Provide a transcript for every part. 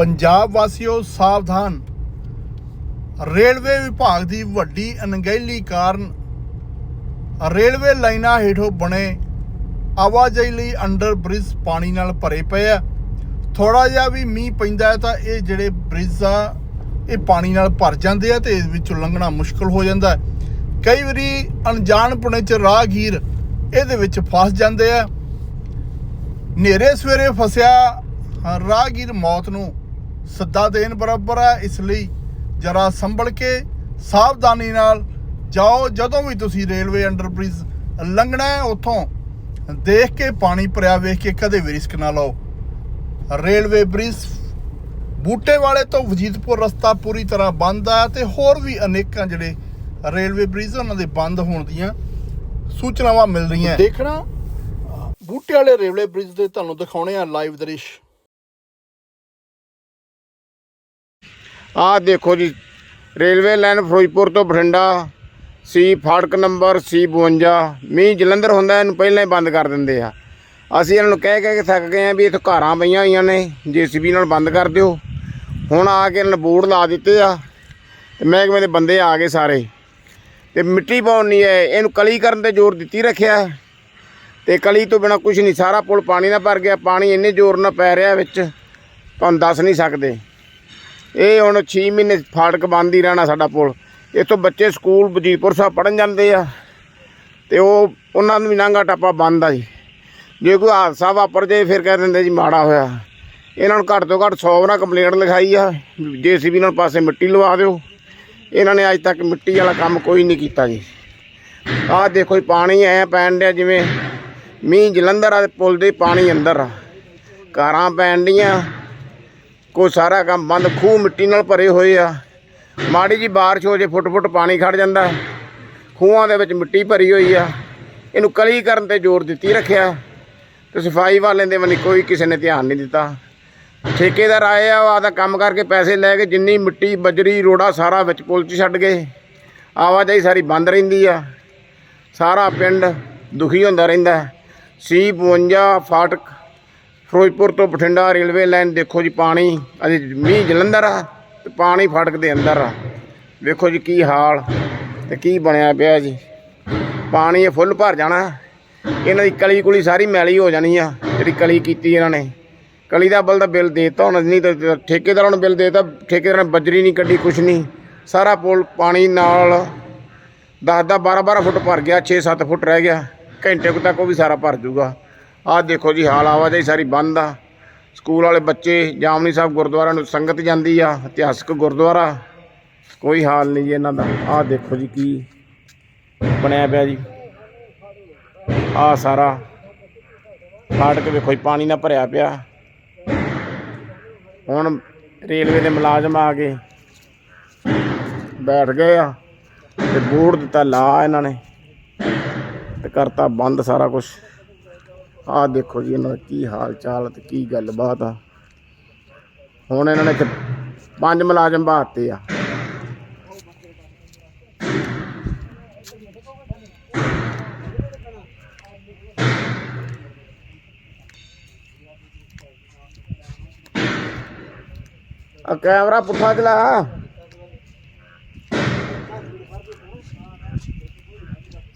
ਪੰਜਾਬ ਵਾਸੀਓ, ਸਾਵਧਾਨ। ਰੇਲਵੇ ਵਿਭਾਗ ਦੀ ਵੱਡੀ ਅਣਗਹਿਲੀ ਕਾਰਨ ਰੇਲਵੇ ਲਾਈਨਾਂ ਹੇਠੋਂ ਬਣੇ ਆਵਾਜਾਈ ਲਈ ਅੰਡਰ ਬ੍ਰਿਜ ਪਾਣੀ ਨਾਲ ਭਰੇ ਪਏ ਆ। ਥੋੜਾ ਜਿਹਾ ਵੀ ਮੀਂਹ ਪੈਂਦਾ ਤਾਂ ਇਹ ਜਿਹੜੇ ਬ੍ਰਿਜ ਆ, ਇਹ ਪਾਣੀ ਨਾਲ ਭਰ ਜਾਂਦੇ ਆ ਤੇ ਇਸ ਵਿੱਚੋਂ ਲੰਘਣਾ ਮੁਸ਼ਕਲ ਹੋ ਜਾਂਦਾ ਕਈ ਵਾਰੀ ਅਣਜਾਣਪੁਣੇ ਚ ਰਾਹਗੀਰ ਇਹਦੇ ਵਿੱਚ ਫਸ ਜਾਂਦੇ ਆ। ਨੇਰੇ ਸਵੇਰੇ ਫਸਿਆ, ਰਾਹਗੀਰ ਮੌਤ ਨੂੰ ਸੱਦਾ ਦੇਣ ਬਰਾਬਰ ਹੈ, ਇਸ ਲਈ ਜਰਾ ਸੰਭਲ ਕੇ ਸਾਵਧਾਨੀ ਨਾਲ ਜਾਓ, ਜਦੋਂ ਵੀ ਤੁਸੀਂ ਰੇਲਵੇ ਅੰਡਰਬ੍ਰਿਜ ਲੰਘਣਾ ਹੈ, ਉੱਥੋਂ ਦੇਖ ਕੇ ਪਾਣੀ ਭਰਿਆ, ਵੇਖ ਕੇ ਕਦੇ ਵੀ ਰਿਸਕ ਨਾ ਲਓ। ਰੇਲਵੇ ਬ੍ਰਿਜ ਬੂਟੇ ਵਾਲੇ ਤੋਂ ਵਜੀਦਪੁਰ ਰਸਤਾ ਪੂਰੀ ਤਰ੍ਹਾਂ ਬੰਦ ਆ ਤੇ ਹੋਰ ਵੀ ਅਨੇਕਾਂ ਜਿਹੜੇ ਰੇਲਵੇ ਬ੍ਰਿਜ ਉਹਨਾਂ ਦੇ ਬੰਦ ਹੋਣ ਦੀਆਂ ਸੂਚਨਾਵਾਂ ਮਿਲ ਰਹੀਆਂ ਦੇਖਣਾ, ਬੂਟੇ ਵਾਲੇ ਰੇਲਵੇ ਬ੍ਰਿਜ ਦੇ ਤੁਹਾਨੂੰ ਦਿਖਾਉਣੇ ਆ ਲਾਈਵ ਦ੍ਰਿਸ਼। ਆਹ ਦੇਖੋ ਜੀ, ਰੇਲਵੇ ਲਾਈਨ ਫਿਰੋਜ਼ਪੁਰ ਤੋਂ ਬਠਿੰਡਾ ਸੀ ਫਾਟਕ ਨੰਬਰ ਸੀ 52 ਮੀਂਹ ਜਲੰਧਰ ਹੁੰਦਾ, ਇਹਨੂੰ ਪਹਿਲਾਂ ਹੀ ਬੰਦ ਕਰ ਦਿੰਦੇ ਆ। ਅਸੀਂ ਇਹਨਾਂ ਨੂੰ ਕਹਿ ਕਹਿ ਕੇ ਥੱਕ ਗਏ ਆ ਵੀ ਇੱਥੇ ਘਾਰਾਂ ਪਈਆਂ ਹੋਈਆਂ ਨੇ, ਜੀਸੀਬੀ ਨਾਲ ਬੰਦ ਕਰ ਦਿਓ। ਹੁਣ ਆ ਕੇ ਇਹਨਾਂ ਨੇ ਬੋਰਡ ਲਾ ਦਿੱਤੇ ਆ, ਤੇ ਮਹਿਕਮੇ ਦੇ ਬੰਦੇ ਆ ਗਏ ਸਾਰੇ। ਤੇ ਮਿੱਟੀ ਪਾਉਣ ਨਹੀਂ ਹੈ ਇਹਨੂੰ ਕਲੀ ਕਰਨ ਤੇ ਜ਼ੋਰ ਦਿੱਤੀ ਰੱਖਿਆ। ਹੈ। ਤੇ ਕਲੀ ਤੋਂ ਬਿਨਾ ਕੁਝ ਨਹੀਂ, ਸਾਰਾ ਪੁਲ ਪਾਣੀ ਨਾਲ ਭਰ ਗਿਆ, ਪਾਣੀ ਇੰਨੇ ਜ਼ੋਰ ਨਾਲ ਪੈ ਰਿਹਾ ਵਿੱਚ, ਤੁਹਾਨੂੰ ਦੱਸ ਨਹੀਂ ਸਕਦੇ। ਇਹ ਹੁਣ 6 ਮਹੀਨੇ ਫਾਟਕ ਬੰਦ ਹੀ ਰਹਿਣਾ ਸਾਡਾ ਪੁਲ। ਇੱਥੋਂ ਬੱਚੇ ਸਕੂਲ ਵਜੀਦਪੁਰ ਸਾਹਿਬ ਪੜਨ ਜਾਂਦੇ ਆ। ਤੇ ਉਹ, ਉਹਨਾਂ ਨੂੰ ਵੀ ਨਾਂਗਾ ਟੱਪਾ ਬੰਦ ਆ ਜੀ। ਜੇ ਕੋਈ ਹਾਦਸਾ ਵਾਪਰ ਜਾਏ, ਫਿਰ ਕਹਿ ਦਿੰਦੇ ਜੀ ਮਾੜਾ ਹੋਇਆ। ਇਹਨਾਂ ਨੂੰ ਘੱਟ ਤੋਂ ਘੱਟ 100 ਨਾਲ ਕੰਪਲੇਂਟ ਲਿਖਾਈ ਆ। ਜੇਸੀਬੀ ਨਾਲ ਪਾਸੇ ਮਿੱਟੀ ਲਵਾ ਦਿਓ। ਇਹਨਾਂ ਨੇ ਅੱਜ ਤੱਕ ਮਿੱਟੀ ਵਾਲਾ ਕੰਮ ਕੋਈ ਨਹੀਂ ਕੀਤਾ ਜੀ। ਆਹ ਦੇਖੋ ਜੀ, ਪਾਣੀ ਐ ਪੈਣ ਡਿਆ ਜਿਵੇਂ ਮੀਂਹ ਜਲੰਧਰ ਆ ਤੇ ਪੁਲ ਦੇ ਪਾਣੀ ਅੰਦਰ ਆ। ਕਾਰਾਂ ਪੈਣ ਡੀਆਂ। ਕੋਈ ਸਾਰਾ ਕੰਮ ਬੰਦ, ਖੂਹ ਮਿੱਟੀ ਨਾਲ ਭਰੇ ਹੋਏ ਆ। ਮਾੜੀ ਜੀ ਬਾਰਿਸ਼ ਹੋ ਜੇ, ਫੁੱਟ ਫੁੱਟ ਪਾਣੀ ਖੜ ਜਾਂਦਾ। ਖੂਹਾਂ ਦੇ ਵਿੱਚ ਮਿੱਟੀ ਭਰੀ ਹੋਈ ਆ। ਇਹਨੂੰ ਕਲੀ ਕਰਨ ਤੇ ਜ਼ੋਰ ਦਿੱਤੀ ਰੱਖਿਆ। ਤੇ ਸਫ਼ਾਈ ਵਾਲਿਆਂ ਦੇ ਵੱਲ ਕੋਈ ਕਿਸੇ ਨੇ ਧਿਆਨ ਨਹੀਂ ਦਿੱਤਾ। ਠੇਕੇਦਾਰ ਆਏ ਆ, ਉਹ ਆਦਾ ਕੰਮ ਕਰਕੇ ਪੈਸੇ ਲੈ ਕੇ ਜਿੰਨੀ ਮਿੱਟੀ, ਬਜਰੀ, ਰੋੜਾ ਸਾਰਾ ਵਿੱਚ ਪੁਲ 'ਚ ਛੱਡ ਗਏ। ਆਵਾਜਾਈ ਸਾਰੀ ਬੰਦ ਰਹਿੰਦੀ ਆ। ਸਾਰਾ ਪਿੰਡ ਦੁਖੀ ਹੁੰਦਾ ਰਹਿੰਦਾ। ਸੀ 52 ਫਾਟਕ ਫਿਰੋਜ਼ਪੁਰ ਤੋਂ ਬਠਿੰਡਾ ਰੇਲਵੇ ਲਾਈਨ ਦੇਖੋ ਜੀ ਪਾਣੀ, ਅਜੇ ਮੀਂਹ ਜਲੰਧਰ ਆ ਤੇ ਪਾਣੀ ਫਾਟਕ ਦੇ ਅੰਦਰ ਆ। ਵੇਖੋ ਜੀ ਕੀ ਹਾਲ ਤੇ ਕੀ ਬਣਿਆ ਪਿਆ ਜੀ। ਪਾਣੀ ਇਹ ਫੁੱਲ ਭਰ ਜਾਣਾ। ਇਹਨਾਂ ਦੀ ਕਲੀ ਕੁਲੀ ਸਾਰੀ ਮੈਲੀ ਹੋ ਜਾਣੀ ਆ, ਜਿਹੜੀ ਕਲੀ ਕੀਤੀ ਇਹਨਾਂ ਨੇ। ਕਲੀ ਦਾ ਬਲ ਦਾ ਬਿੱਲ ਦੇਤਾ ਹੁਣ ਨਹੀਂ ਤਾਂ ਠੇਕੇਦਾਰਾਂ ਨੂੰ ਬਿੱਲ ਦੇਤਾ, ਠੇਕੇਦਾਰਾਂ ਨੇ ਬਜਰੀ ਨਹੀਂ ਕੱਢੀ, ਕੁਛ ਨਹੀਂ। ਸਾਰਾ ਪੁਲ ਪਾਣੀ ਨਾਲ 10 10 12 12 ਫੁੱਟ ਭਰ ਗਿਆ 6 7 ਫੁੱਟ ਰਹਿ ਗਿਆ। ਘੰਟੇ ਕੁ ਤੱਕ ਉਹ ਵੀ ਸਾਰਾ ਭਰ ਜੂਗਾ ਆਹ ਦੇਖੋ ਜੀ, ਹਾਲ ਆਵਾਜਾਈ ਸਾਰੀ ਬੰਦ ਆ। ਸਕੂਲ ਵਾਲੇ ਬੱਚੇ, ਜਾਮਨੀ ਸਾਹਿਬ ਗੁਰਦੁਆਰਾ ਨੂੰ ਸੰਗਤ ਜਾਂਦੀ ਆ, ਇਤਿਹਾਸਕ ਗੁਰਦੁਆਰਾ। ਕੋਈ ਹਾਲ ਨਹੀਂ ਜੀ ਇਹਨਾਂ ਦਾ। ਆਹ ਦੇਖੋ ਜੀ ਕੀ ਬਣਿਆ ਪਿਆ ਜੀ। ਆਹ ਸਾਰਾ ਫਾਟਕ ਵੇਖੋ ਜੀ, ਪਾਣੀ ਨਾਲ ਭਰਿਆ ਪਿਆ। ਹੁਣ ਰੇਲਵੇ ਦੇ ਮੁਲਾਜ਼ਮ ਆ ਕੇ ਬੈਠ ਗਏ ਆ ਤੇ ਬੋਰਡ ਦਿੱਤਾ ਲਾ ਇਹਨਾਂ ਨੇ ਤੇ ਕਰਤਾ ਬੰਦ ਸਾਰਾ ਕੁਝ ਆਹ ਦੇਖੋ ਜੀ ਇਹਨਾਂ ਦਾ ਕੀ ਹਾਲ ਚਾਲ ਤੇ ਕੀ ਗੱਲਬਾਤ ਆ। ਹੁਣ ਇਹਨਾਂ ਨੇ ਪੰਜ ਮੁਲਾਜ਼ਮ ਬਾਤੇ ਆ। ਆ ਕੈਮਰਾ ਪੁੱਠਾ ਚਲਾ।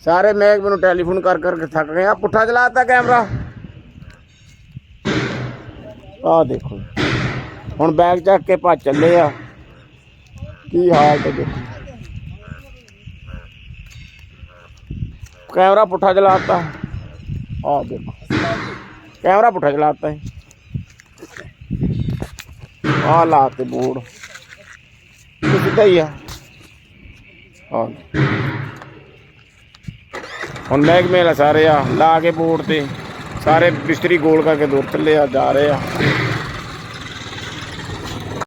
ਸਾਰੇ ਮੈਂ ਮੈਨੂੰ ਟੈਲੀਫੋਨ ਕਰ ਕਰਕੇ ਥੱਕ ਗਏ ਆ ਪੁੱਠਾ ਚਲਾਤਾ ਕੈਮਰਾ ਆ ਦੇਖੋ ਹੁਣ ਬੈਗ ਚੱਕ ਕੇ ਭੱਜ ਚੱਲੇ ਆ ਕੀ ਹਾਲ ਤੇ ਦੇਖੋ ਕੈਮਰਾ ਪੁੱਠਾ ਚਲਾਤਾ ਆ ਦੇਖੋ ਕੈਮਰਾ ਪੁੱਠਾ ਚਲਾਤਾ ਹੈ ਆ ਲਾਤੇ ਬੋਰਡ ਇਹ ਸਿੱਧਾ ਹੀ ਆ ਆ ਹੁਣ ਮਹਿਕਮੇ ਵਾਲੇ ਸਾਰੇ ਆ, ਲਾ ਕੇ ਬੋਰਡ ਤੇ। ਸਾਰੇ ਬਿਸਤਰੀ ਗੋਲ ਕਰਕੇ ਦੁਰ ਥੱਲੇ ਆ, ਜਾ ਰਹੇ ਆ।